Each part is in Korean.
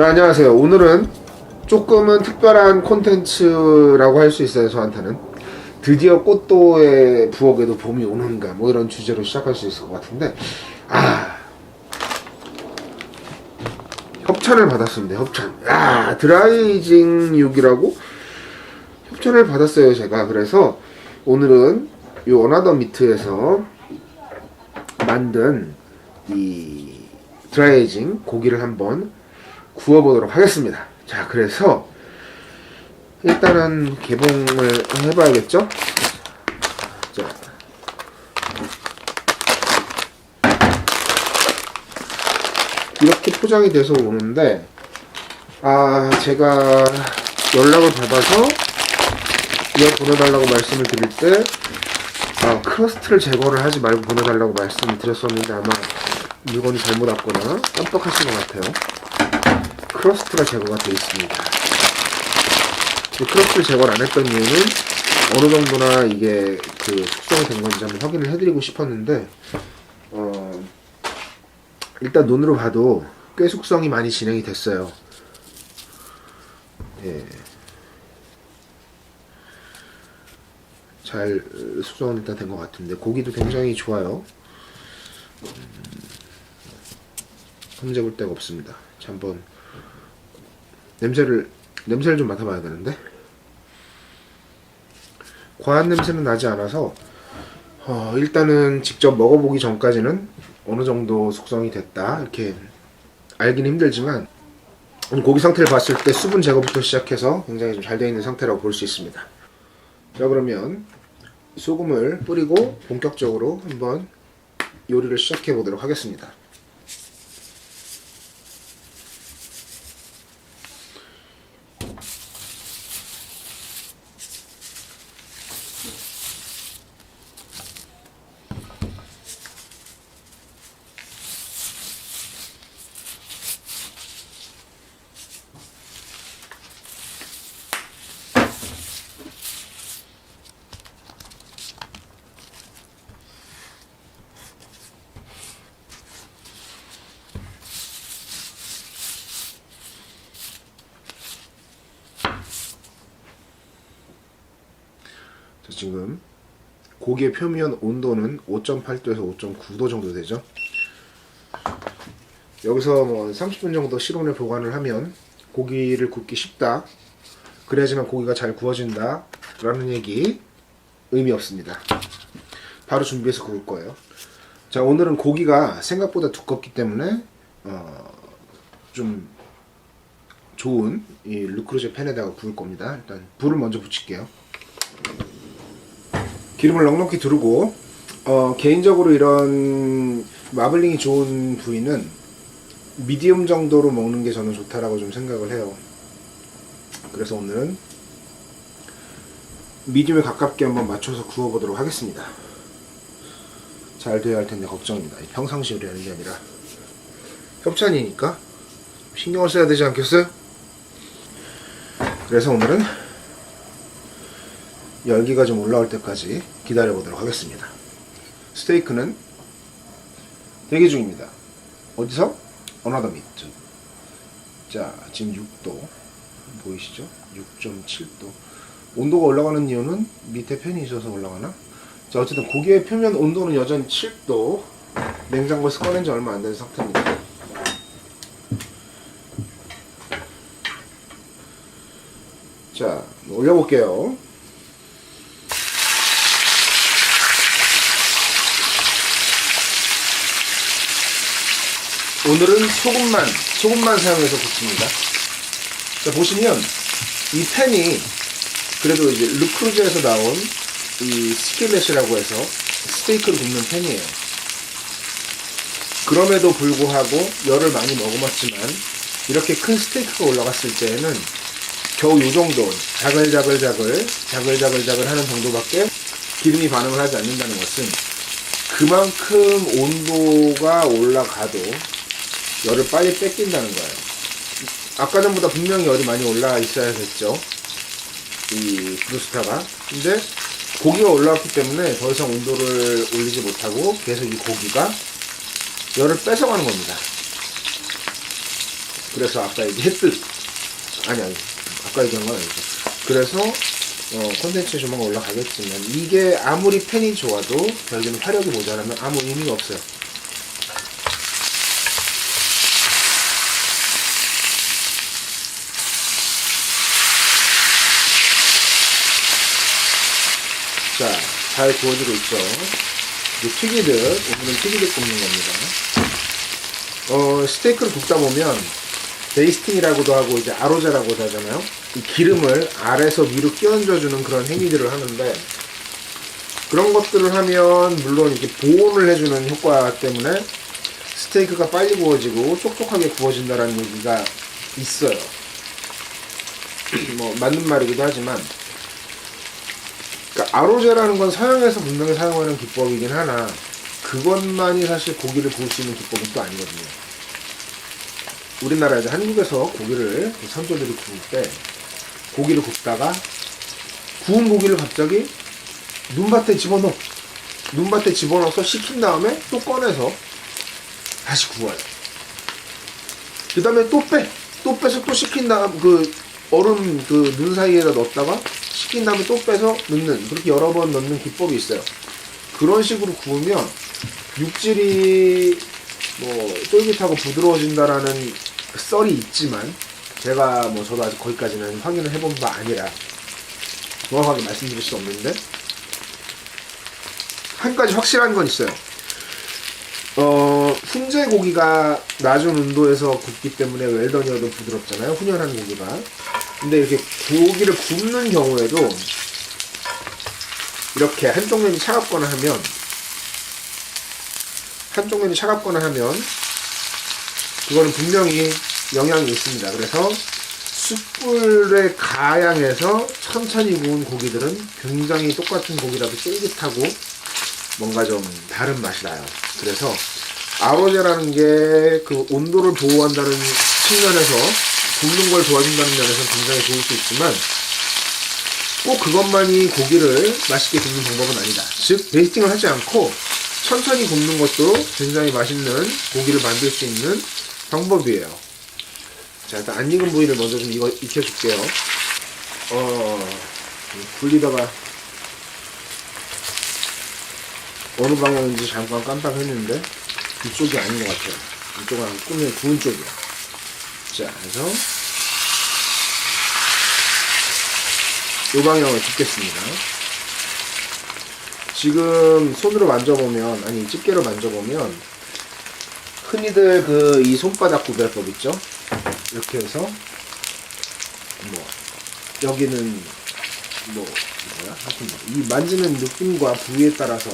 자, 안녕하세요. 오늘은 조금은 특별한 콘텐츠라고 할 수 있어요, 저한테는. 드디어 꽃도의 부엌에도 봄이 오는가, 뭐 이런 주제로 시작할 수 있을 것 같은데, 아. 협찬을 받았습니다, 협찬. 아, 드라이징 6이라고 협찬을 받았어요, 제가. 그래서 오늘은 이 어나더 미트에서 만든 이 드라이징 고기를 한번 구워보도록 하겠습니다. 자, 그래서 일단은 개봉을 해봐야겠죠? 자. 이렇게 포장이 돼서 오는데, 아, 제가 연락을 받아서 이거 보내달라고 말씀을 드릴 때, 아, 크러스트를 제거를 하지 말고 보내달라고 말씀을 드렸었는데 아마 물건이 잘못 왔거나 깜빡하신 것 같아요. 크러스트가 제거가 되어 있습니다. 이 크러스트를 제거를 안 했던 이유는 어느 정도나 이게 그 숙성이 된 건지 한번 확인을 해드리고 싶었는데 어, 일단 눈으로 봐도 꽤 숙성이 많이 진행이 됐어요. 예. 잘 숙성은 일단 된 것 같은데 고기도 굉장히 좋아요. 흠재 볼 데가 없습니다. 자, 한번 냄새를 냄새를 좀 맡아봐야 되는데 과한 냄새는 나지 않아서 어, 일단은 직접 먹어보기 전까지는 어느 정도 숙성이 됐다 이렇게 알기는 힘들지만 고기 상태를 봤을 때 수분 제거부터 시작해서 굉장히 좀 잘 되어 있는 상태라고 볼 수 있습니다. 자 그러면 소금을 뿌리고 본격적으로 한번 요리를 시작해 보도록 하겠습니다. 지금 고기의 표면 온도는 5.8도에서 5.9도 정도 되죠. 여기서 뭐 30분 정도 실온에 보관을 하면 고기를 굽기 쉽다. 그래야지만 고기가 잘 구워진다. 라는 얘기 의미 없습니다. 바로 준비해서 구울 거예요. 자, 오늘은 고기가 생각보다 두껍기 때문에 어, 좀 좋은 이 루크루제 팬에다가 구울 겁니다. 일단 불을 먼저 붙일게요. 기름을 넉넉히 두르고 어, 개인적으로 이런 마블링이 좋은 부위는 미디움 정도로 먹는 게 저는 좋다라고 좀 생각을 해요. 그래서 오늘은 미디움에 가깝게 한번 맞춰서 구워보도록 하겠습니다. 잘 돼야 할 텐데 걱정입니다. 평상시 요리하는 게 아니라 협찬이니까 신경을 써야 되지 않겠어요? 그래서 오늘은 열기가 좀 올라올 때까지 기다려 보도록 하겠습니다. 스테이크는 대기 중입니다. 어디서? 어나더 미트. 자, 지금 6도 보이시죠? 6.7도. 온도가 올라가는 이유는 밑에 팬이 있어서 올라가나? 자, 어쨌든 고기의 표면 온도는 여전히 7도. 냉장고에서 꺼낸 지 얼마 안 된 상태입니다. 자, 올려볼게요. 오늘은 소금만, 소금만 사용해서 굽습니다. 자, 보시면 이 팬이 그래도 이제 르크루즈에서 나온 이 스킬렛이라고 해서 스테이크를 굽는 팬이에요. 그럼에도 불구하고 열을 많이 머금었지만 이렇게 큰 스테이크가 올라갔을 때에는 겨우 요 정도 자글자글자글 자글자글자글 하는 정도밖에 기름이 반응을 하지 않는다는 것은 그만큼 온도가 올라가도 열을 빨리 뺏긴다는 거예요. 아까 전보다 분명히 열이 많이 올라 있어야겠죠. 이 브루스타가. 근데 고기가 올라왔기 때문에 더 이상 온도를 올리지 못하고 계속 이 고기가 열을 뺏어가는 겁니다. 그래서 아까 얘기했듯 아니 아니 아까 얘기한 건 아니죠. 그래서 어, 콘텐츠에 조만간 올라가겠지만 이게 아무리 팬이 좋아도 결국에는 화력이 모자라면 아무 의미가 없어요. 자, 잘 구워지고 있죠. 이제 튀기듯, 오늘은 튀기듯 굽는 겁니다. 어, 스테이크를 굽다 보면, 베이스팅이라고도 하고, 이제 아로자라고도 하잖아요. 이 기름을 아래서 위로 끼얹어주는 그런 행위들을 하는데, 그런 것들을 하면, 물론 이렇게 보온을 해주는 효과 때문에, 스테이크가 빨리 구워지고, 촉촉하게 구워진다라는 얘기가 있어요. 뭐, 맞는 말이기도 하지만, 그러니까 아로제라는 건 서양에서 분명히 사용하는 기법이긴 하나 그것만이 사실 고기를 구울 수 있는 기법은 또 아니거든요. 우리나라 이제 한국에서 고기를 선조들이 구울 때 고기를 굽다가 구운 고기를 갑자기 눈밭에 집어넣어 눈밭에 집어넣어서 식힌 다음에 또 꺼내서 다시 구워요. 그 다음에 또 빼. 또 빼서 또 식힌 다음 그 얼음 그 눈 사이에다 넣었다가 식힌 다음에 또 빼서 넣는 그렇게 여러 번 넣는 기법이 있어요. 그런 식으로 구우면 육질이 뭐 쫄깃하고 부드러워진다라는 썰이 있지만 제가 뭐 저도 아직 거기까지는 확인을 해본 바 아니라 정확하게 말씀드릴 수 없는데 한 가지 확실한 건 있어요. 어, 훈제 고기가 낮은 온도에서 굽기 때문에 웰던이어도 부드럽잖아요. 훈연한 고기가. 근데 이렇게 고기를 굽는 경우에도 이렇게 한쪽 면이 차갑거나 하면 한쪽 면이 차갑거나 하면 그거는 분명히 영향이 있습니다. 그래서 숯불에 가양해서 천천히 구운 고기들은 굉장히 똑같은 고기라도 쫄깃하고 뭔가 좀 다른 맛이 나요. 그래서 아로제라는 게 그 온도를 보호한다는 측면에서 굽는 걸 도와준다는 면에서는 굉장히 좋을 수 있지만 꼭 그것만이 고기를 맛있게 굽는 방법은 아니다. 즉 베이스팅을 하지 않고 천천히 굽는 것도 굉장히 맛있는 고기를 만들 수 있는 방법이에요. 자 일단 안 익은 부위를 먼저 좀 익어, 익혀줄게요. 어 굴리다가 어느 방향인지 잠깐 깜빡했는데 이쪽이 아닌 것 같아요. 이쪽은 꾸면 구운 쪽이야. 자, 그래서 이 방향을 굽겠습니다. 지금 손으로 만져보면 아니 집게로 만져보면 흔히들 그 이 손바닥 구별법 있죠? 이렇게 해서 뭐 여기는 뭐 뭐야 하여튼 뭐이 만지는 느낌과 부위에 따라서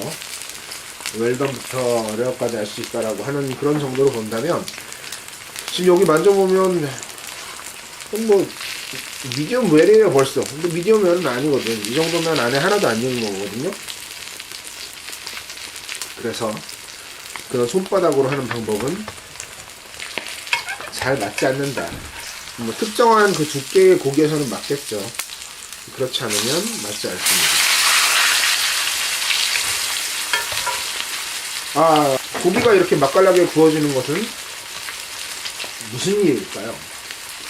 웰던부터 레어까지 알수 있다라고 하는 그런 정도로 본다면 지금 여기 만져보면 뭐 미디엄 웰이에요 벌써. 근데 미디엄 웰은 아니거든 이 정도면 안에 하나도 안 익은 거거든요. 그래서 그런 손바닥으로 하는 방법은 잘 맞지 않는다. 뭐 특정한 그 두께의 고기에서는 맞겠죠. 그렇지 않으면 맞지 않습니다. 아, 고기가 이렇게 맛깔나게 구워지는 것은 무슨 일일까요?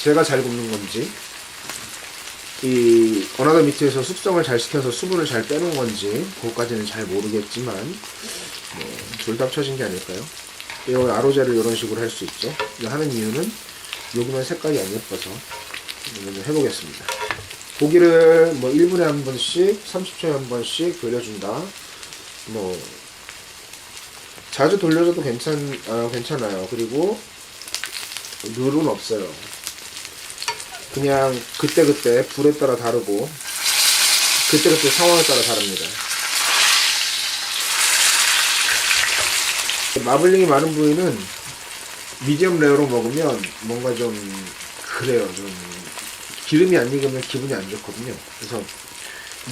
제가 잘 굽는 건지, 이 어나더 미트에서 숙성을 잘 시켜서 수분을 잘 빼놓은 건지, 그것까지는 잘 모르겠지만, 뭐, 졸답 쳐진 게 아닐까요? 이 아로제를 이런 식으로 할 수 있죠. 하는 이유는 여기만 색깔이 안 예뻐서 이거는 해보겠습니다. 고기를 뭐 1분에 한 번씩, 30초에 한 번씩 돌려준다. 뭐 자주 돌려줘도 괜찮, 아, 괜찮아요. 그리고 룰은 없어요. 그냥 그때그때 불에 따라 다르고 그때그때 상황에 따라 다릅니다. 마블링이 많은 부위는 미디엄 레어로 먹으면 뭔가 좀 그래요. 좀 기름이 안 익으면 기분이 안 좋거든요. 그래서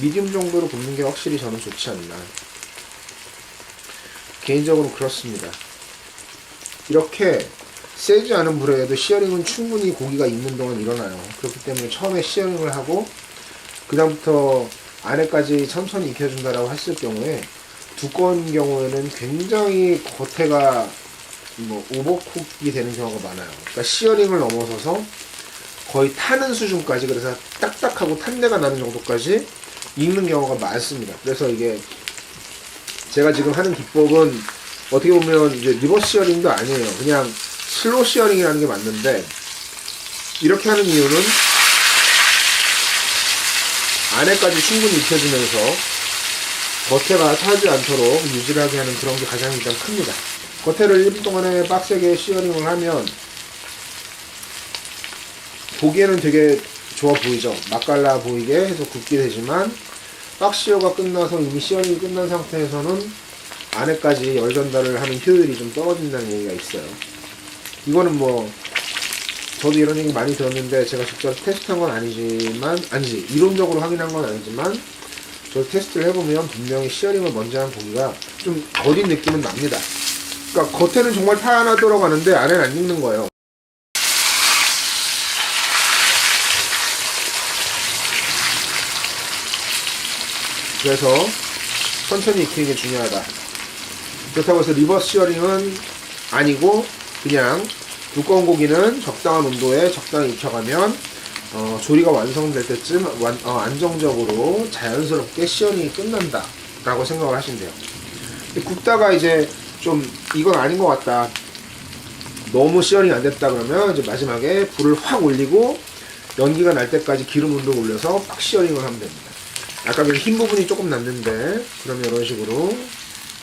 미디움 정도로 굽는 게 확실히 저는 좋지 않나. 개인적으로 그렇습니다. 이렇게 세지 않은 불에도 시어링은 충분히 고기가 익는 동안 일어나요. 그렇기 때문에 처음에 시어링을 하고 그다음부터 안에까지 천천히 익혀준다라고 했을 경우에 두꺼운 경우에는 굉장히 겉에가 뭐 오버쿡이 되는 경우가 많아요. 그러니까 시어링을 넘어서서 거의 타는 수준까지 그래서 딱딱하고 탄내가 나는 정도까지 익는 경우가 많습니다. 그래서 이게 제가 지금 하는 기법은 어떻게 보면 이제 리버스 시어링도 아니에요. 그냥 슬로 시어링이라는 게 맞는데 이렇게 하는 이유는 안에까지 충분히 익혀주면서 겉에가 타지 않도록 유지하게 하는 그런 게 가장 일단 큽니다. 겉에를 1분 동안에 빡세게 시어링을 하면 보기에는 되게 좋아 보이죠. 맛깔나 보이게 해서 굽게 되지만 박시어가 끝나서 이미 시어링이 끝난 상태에서는 안에까지 열 전달을 하는 효율이 좀 떨어진다는 얘기가 있어요. 이거는 뭐 저도 이런 얘기 많이 들었는데 제가 직접 테스트한 건 아니지만 아니지 이론적으로 확인한 건 아니지만 저 테스트를 해보면 분명히 시어링을 먼저 한 고기가 좀 더딘 느낌은 납니다. 그러니까 겉에는 정말 파 하나 들어가는데 안에는 안 익는 거예요. 그래서 천천히 익히는 게 중요하다. 그렇다고 해서 리버스 시어링은 아니고 그냥 두꺼운 고기는 적당한 온도에 적당히 익혀가면 어, 조리가 완성될 때쯤 완- 어, 안정적으로 자연스럽게 시어링이 끝난다 라고 생각을 하시면 돼요. 굽다가 이제 좀 이건 아닌 것 같다. 너무 시어링이 안 됐다 그러면 이제 마지막에 불을 확 올리고 연기가 날 때까지 기름 온도를 올려서 팍 시어링을 하면 됩니다. 아까 그흰 부분이 조금 났는데 그러면 이런 식으로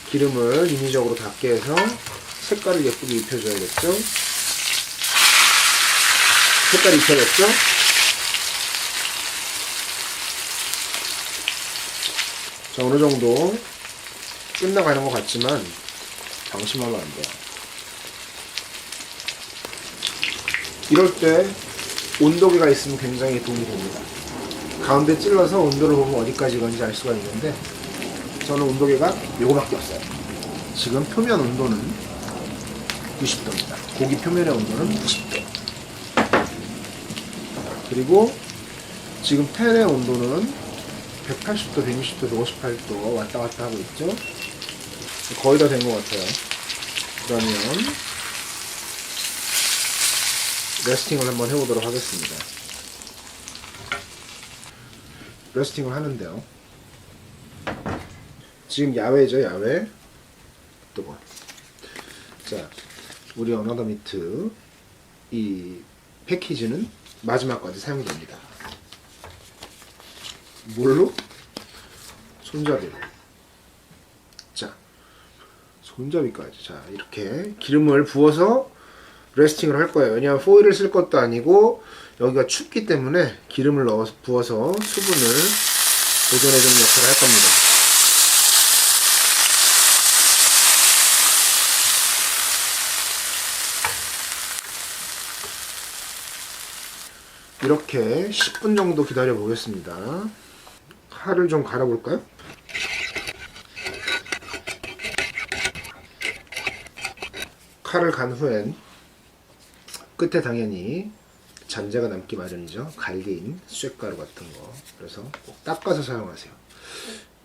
기름을 인위적으로 닿게 해서 색깔을 예쁘게 입혀줘야겠죠? 색깔이 입혀졌죠? 자 어느 정도 끝나가는 것 같지만 방심하면 안 돼요. 이럴 때 온도계가 있으면 굉장히 도움이 됩니다. 가운데 찔러서 온도를 보면 어디까지 건지 알 수가 있는데 저는 온도계가 요거밖에 없어요. 지금 표면 온도는 90도입니다 고기 표면의 온도는 90도 그리고 지금 팬의 온도는 180도, 160도, 58도 왔다 갔다 하고 있죠 거의 다 된 것 같아요 그러면 레스팅을 한번 해보도록 하겠습니다 레스팅을 하는데요. 지금 야외죠, 야외. 뜨거. 자, 우리 어나더 미트 이 패키지는 마지막까지 사용됩니다. 뭘로? 손잡이로. 자, 손잡이까지. 자, 이렇게 기름을 부어서 레스팅을 할 거예요. 왜냐하면 포일을 쓸 것도 아니고 여기가 춥기 때문에 기름을 넣어서 부어서 수분을 보존해주는 역할을 할 겁니다. 이렇게 10분 정도 기다려 보겠습니다. 칼을 좀 갈아 볼까요? 칼을 간 후엔 끝에 당연히 잔재가 남기 마련이죠. 갈린 쇠가루 같은 거. 그래서 꼭 닦아서 사용하세요.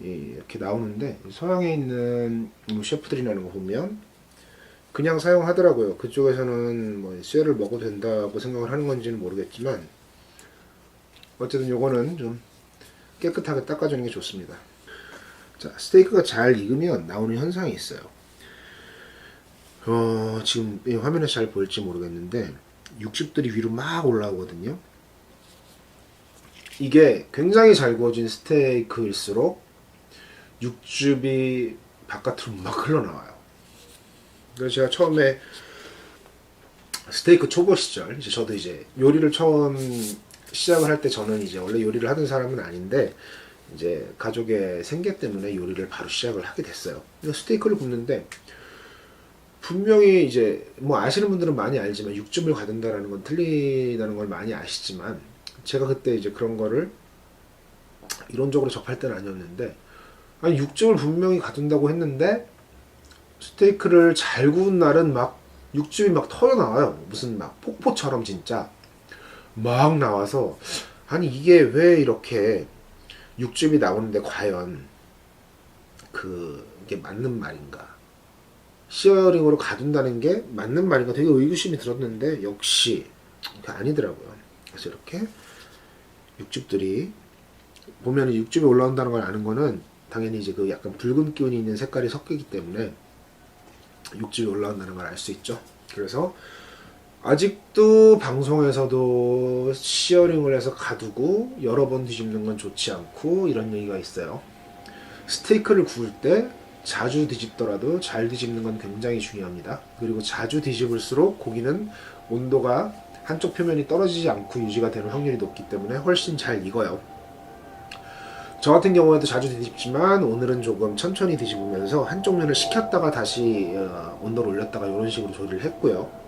이- 이렇게 나오는데 서양에 있는 뭐 셰프들이라는 거 보면 그냥 사용하더라고요. 그쪽에서는 뭐 쇠를 먹어도 된다고 생각을 하는 건지는 모르겠지만 어쨌든 요거는 좀 깨끗하게 닦아주는 게 좋습니다. 자, 스테이크가 잘 익으면 나오는 현상이 있어요. 어, 지금 이 화면에서 잘 보일지 모르겠는데 육즙들이 위로 막 올라오거든요. 이게 굉장히 잘 구워진 스테이크일수록 육즙이 바깥으로 막 흘러나와요. 그래서 제가 처음에 스테이크 초보 시절, 이제 저도 이제 요리를 처음 시작을 할 때 저는 이제 원래 요리를 하던 사람은 아닌데 이제 가족의 생계 때문에 요리를 바로 시작을 하게 됐어요. 스테이크를 굽는데 분명히 이제 뭐 아시는 분들은 많이 알지만 육즙을 가둔다라는 건 틀리다는 걸 많이 아시지만 제가 그때 이제 그런 거를 이론적으로 접할 때는 아니었는데 아니 육즙을 분명히 가둔다고 했는데 스테이크를 잘 구운 날은 막 육즙이 막 터져 나와요 무슨 막 폭포처럼 진짜 막 나와서 아니 이게 왜 이렇게 육즙이 나오는데 과연 그 이게 맞는 말인가 시어링으로 가둔다는 게 맞는 말인가 되게 의구심이 들었는데 역시 아니더라고요. 그래서 이렇게 육즙들이 보면 육즙이 올라온다는 걸 아는 거는 당연히 이제 그 약간 붉은 기운이 있는 색깔이 섞이기 때문에 육즙이 올라온다는 걸 알 수 있죠. 그래서 아직도 방송에서도 시어링을 해서 가두고 여러 번 뒤집는 건 좋지 않고 이런 얘기가 있어요. 스테이크를 구울 때 자주 뒤집더라도 잘 뒤집는 건 굉장히 중요합니다. 그리고 자주 뒤집을수록 고기는 온도가 한쪽 표면이 떨어지지 않고 유지가 되는 확률이 높기 때문에 훨씬 잘 익어요. 저 같은 경우에도 자주 뒤집지만 오늘은 조금 천천히 뒤집으면서 한쪽 면을 식혔다가 다시 어, 온도를 올렸다가 이런 식으로 조리를 했고요.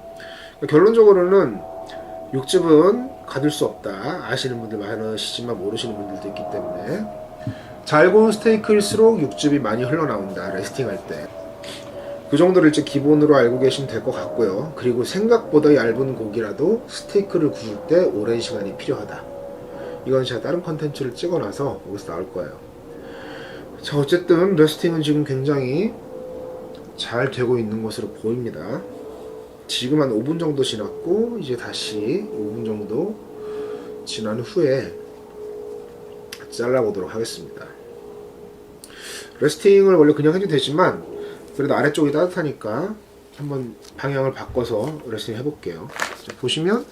결론적으로는 육즙은 가둘 수 없다. 아시는 분들 많으시지만 모르시는 분들도 있기 때문에 잘 구운 스테이크일수록 육즙이 많이 흘러나온다. 레스팅할 때. 그 정도를 이제 기본으로 알고 계시면 될 것 같고요. 그리고 생각보다 얇은 고기라도 스테이크를 구울 때 오랜 시간이 필요하다. 이건 제가 다른 컨텐츠를 찍어놔서 여기서 나올 거예요. 자, 어쨌든 레스팅은 지금 굉장히 잘 되고 있는 것으로 보입니다. 지금 한 5분 정도 지났고 이제 다시 5분 정도 지난 후에 잘라보도록 하겠습니다. 레스팅을 원래 그냥 해도 되지만 그래도 아래쪽이 따뜻하니까 한번 방향을 바꿔서 레스팅 해볼게요. 자, 보시면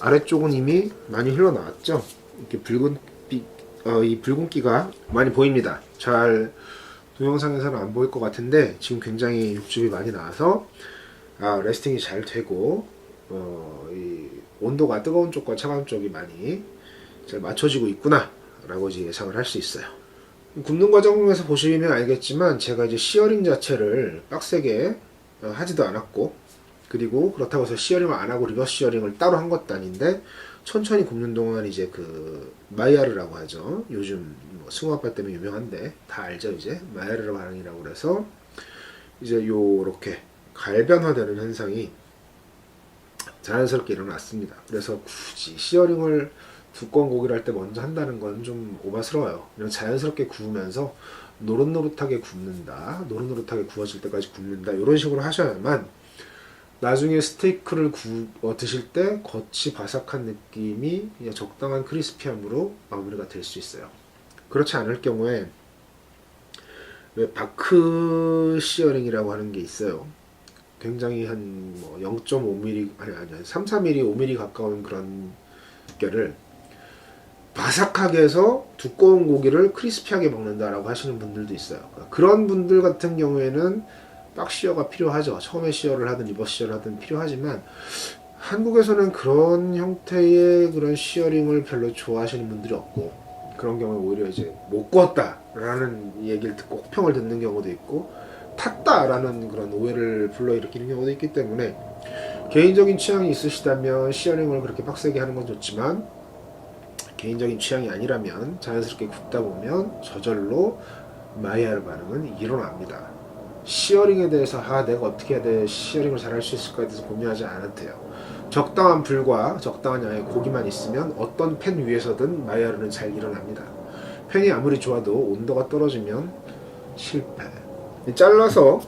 아래쪽은 이미 많이 흘러나왔죠. 이렇게 붉은 빛, 어, 이 붉은기가 많이 보입니다. 잘 동영상에서는 안 보일 것 같은데 지금 굉장히 육즙이 많이 나와서 아, 레스팅이 잘 되고 어, 이 온도가 뜨거운 쪽과 차가운 쪽이 많이 잘 맞춰지고 있구나 라고 이제 예상을 할 수 있어요. 굽는 과정에서 보시면 알겠지만 제가 이제 시어링 자체를 빡세게 어, 하지도 않았고 그리고 그렇다고 해서 시어링을 안 하고 리버스 시어링을 따로 한 것도 아닌데 천천히 굽는 동안 이제 그 마이야르라고 하죠. 요즘 뭐 승호아빠 때문에 유명한데 다 알죠 이제? 마이야르 반응이라고 그래서 이제 요렇게 갈변화되는 현상이 자연스럽게 일어났습니다. 그래서 굳이 시어링을 두꺼운 고기를 할 때 먼저 한다는 건 좀 오바스러워요. 그냥 자연스럽게 구우면서 노릇노릇하게 굽는다. 노릇노릇하게 구워질 때까지 굽는다. 이런 식으로 하셔야만 나중에 스테이크를 구워 드실 때 겉이 바삭한 느낌이 적당한 크리스피함으로 마무리가 될 수 있어요. 그렇지 않을 경우에 왜 바크 시어링이라고 하는 게 있어요. 굉장히 한뭐 0.5mm 아니 아니 3, 4mm, 5mm 가까운 그런 결을 바삭하게 해서 두꺼운 고기를 크리스피하게 먹는다라고 하시는 분들도 있어요. 그러니까 그런 분들 같은 경우에는 박시어가 필요하죠. 처음에 시어를 하든 리버스 시어를 하든 필요하지만 한국에서는 그런 형태의 그런 시어링을 별로 좋아하시는 분들이 없고 그런 경우에 오히려 이제 못 구웠다라는 얘기를 듣고 혹평을 듣는 경우도 있고 탔다라는 그런 오해를 불러일으키는 경우도 있기 때문에 개인적인 취향이 있으시다면 시어링을 그렇게 빡세게 하는 건 좋지만 개인적인 취향이 아니라면 자연스럽게 굽다 보면 저절로 마이야르 반응은 일어납니다. 시어링에 대해서 아 내가 어떻게 해야 돼 시어링을 잘할 수 있을까에 대해서 고민하지 돼요. 적당한 불과 적당한 양의 고기만 있으면 어떤 팬 위에서든 마이야르는 잘 일어납니다. 팬이 아무리 좋아도 온도가 떨어지면 실패. 잘라서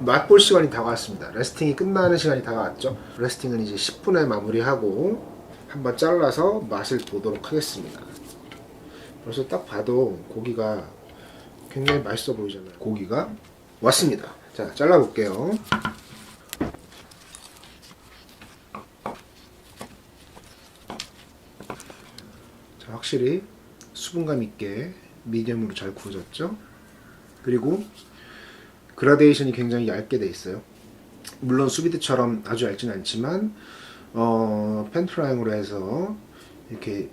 맛볼 시간이 다가왔습니다. 레스팅이 끝나는 시간이 다가왔죠. 레스팅은 이제 10분에 마무리하고 한번 잘라서 맛을 보도록 하겠습니다. 벌써 딱 봐도 고기가 굉장히 맛있어 보이잖아요. 고기가 왔습니다. 자, 잘라볼게요. 자, 확실히 수분감 있게 미디엄으로 잘 구워졌죠? 그리고 그라데이션이 굉장히 얇게 돼 있어요. 물론 수비드처럼 아주 얇진 않지만 어, 팬프라잉으로 해서 이렇게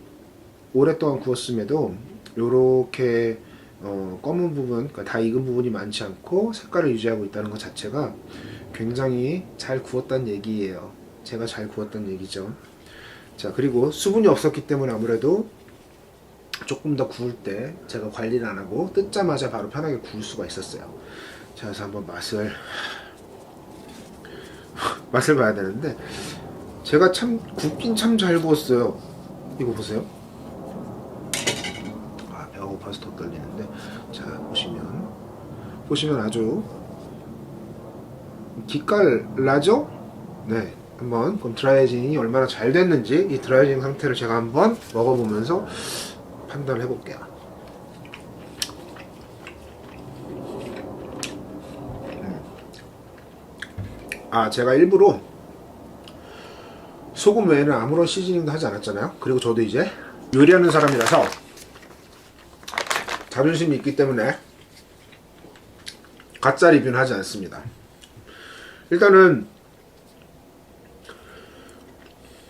오랫동안 구웠음에도 이렇게 어, 검은 부분, 그러니까 다 익은 부분이 많지 않고 색깔을 유지하고 있다는 것 자체가 굉장히 잘 구웠다는 얘기예요. 제가 잘 구웠다는 얘기죠. 자, 그리고 수분이 없었기 때문에 아무래도 조금 더 구울 때 제가 관리를 안 하고 뜯자마자 바로 편하게 구울 수가 있었어요. 자, 그래서 한번 맛을 맛을 봐야 되는데 제가 참 굽긴 참 잘 구웠어요. 이거 보세요. 아, 배가 고파서 더 떨리는데 자 보시면 보시면 아주 기깔 나죠? 네. 한번 그럼 드라이징이 얼마나 잘 됐는지 이 드라이징 상태를 제가 한번 먹어보면서 판단을 해볼게요. 아 제가 일부러 소금 외에는 아무런 시즈닝도 하지 않았잖아요. 그리고 저도 이제 요리하는 사람이라서 자존심이 있기 때문에 가짜 리뷰는 하지 않습니다. 일단은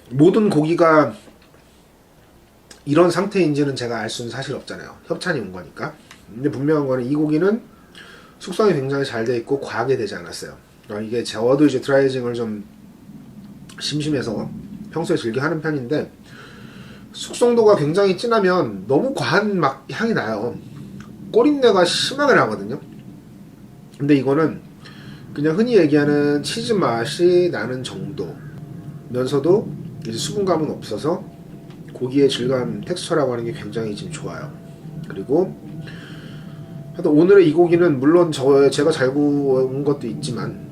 모든 고기가 이런 상태인지는 제가 알 수는 사실 없잖아요. 협찬이 온 거니까. 근데 분명한 거는 이 고기는 숙성이 굉장히 잘 돼 있고 과하게 되지 않았어요. 어, 이게 저도 이제 드라이징을 좀 심심해서 평소에 즐겨 하는 편인데 숙성도가 굉장히 진하면 너무 과한 막 향이 나요. 꼬린내가 심하게 나거든요. 근데 이거는 그냥 흔히 얘기하는 치즈 맛이 나는 정도면서도 이제 수분감은 없어서 고기의 질감, 텍스처라고 하는 게 굉장히 지금 좋아요. 그리고 하여튼 오늘의 이 고기는 물론 저 제가 잘 구운 것도 있지만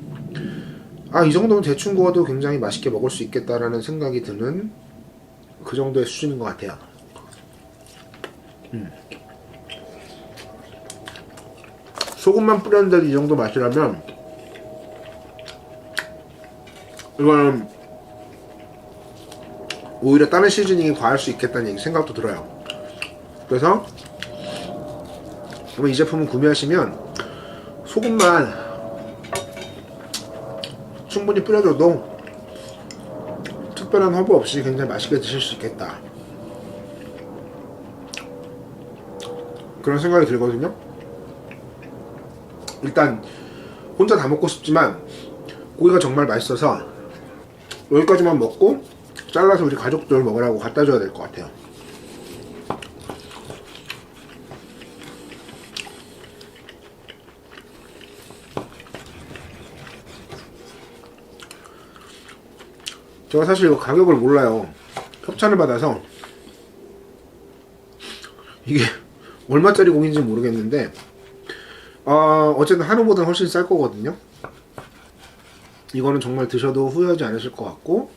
아 이 정도면 대충 구워도 굉장히 맛있게 먹을 수 있겠다라는 생각이 드는 그 정도의 수준인 것 같아요. 음. 소금만 뿌렸는데도 이 정도 맛이라면 이거는 오히려 다른 시즈닝이 과할 수 있겠다는 생각도 들어요. 그래서 이 제품을 구매하시면 소금만 충분히 뿌려줘도 특별한 허브 없이 굉장히 맛있게 드실 수 있겠다. 그런 생각이 들거든요. 일단 혼자 다 먹고 싶지만 고기가 정말 맛있어서 여기까지만 먹고 잘라서 우리 가족들 먹으라고 갖다 줘야 될 것 같아요. 제가 사실 이거 가격을 몰라요. 협찬을 받아서 이게 얼마짜리 고기인지 모르겠는데 어, 어쨌든 한우보다 훨씬 쌀 거거든요. 이거는 정말 드셔도 후회하지 않으실 것 같고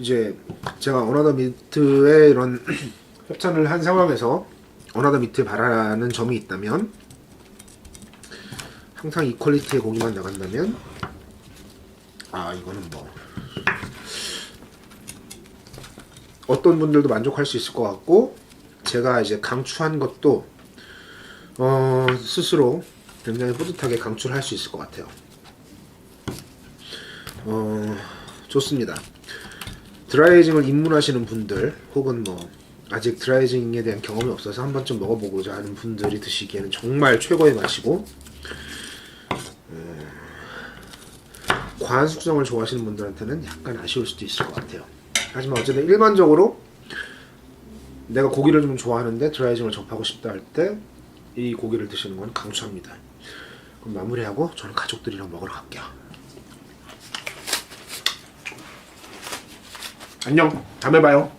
이제 제가 어나더 미트의 이런 협찬을 한 상황에서 어나더 미트 바라는 점이 있다면 항상 이 퀄리티의 고기만 나간다면 아 이거는 뭐 어떤 분들도 만족할 수 있을 것 같고 제가 이제 강추한 것도 어, 스스로 굉장히 뿌듯하게 강추를 할 수 있을 것 같아요. 어, 좋습니다. 드라이징을 입문하시는 분들 혹은 뭐 아직 드라이징에 대한 경험이 없어서 한 번쯤 먹어보고자 하는 분들이 드시기에는 정말 최고의 맛이고 음, 과한 숙성을 좋아하시는 분들한테는 약간 아쉬울 수도 있을 것 같아요. 하지만 어쨌든 일반적으로 내가 고기를 좀 좋아하는데 드라이징을 접하고 싶다 할 때 이 고기를 드시는 건 강추합니다. 그럼 마무리하고 저는 가족들이랑 먹으러 갈게요. 안녕. 다음에 봐요.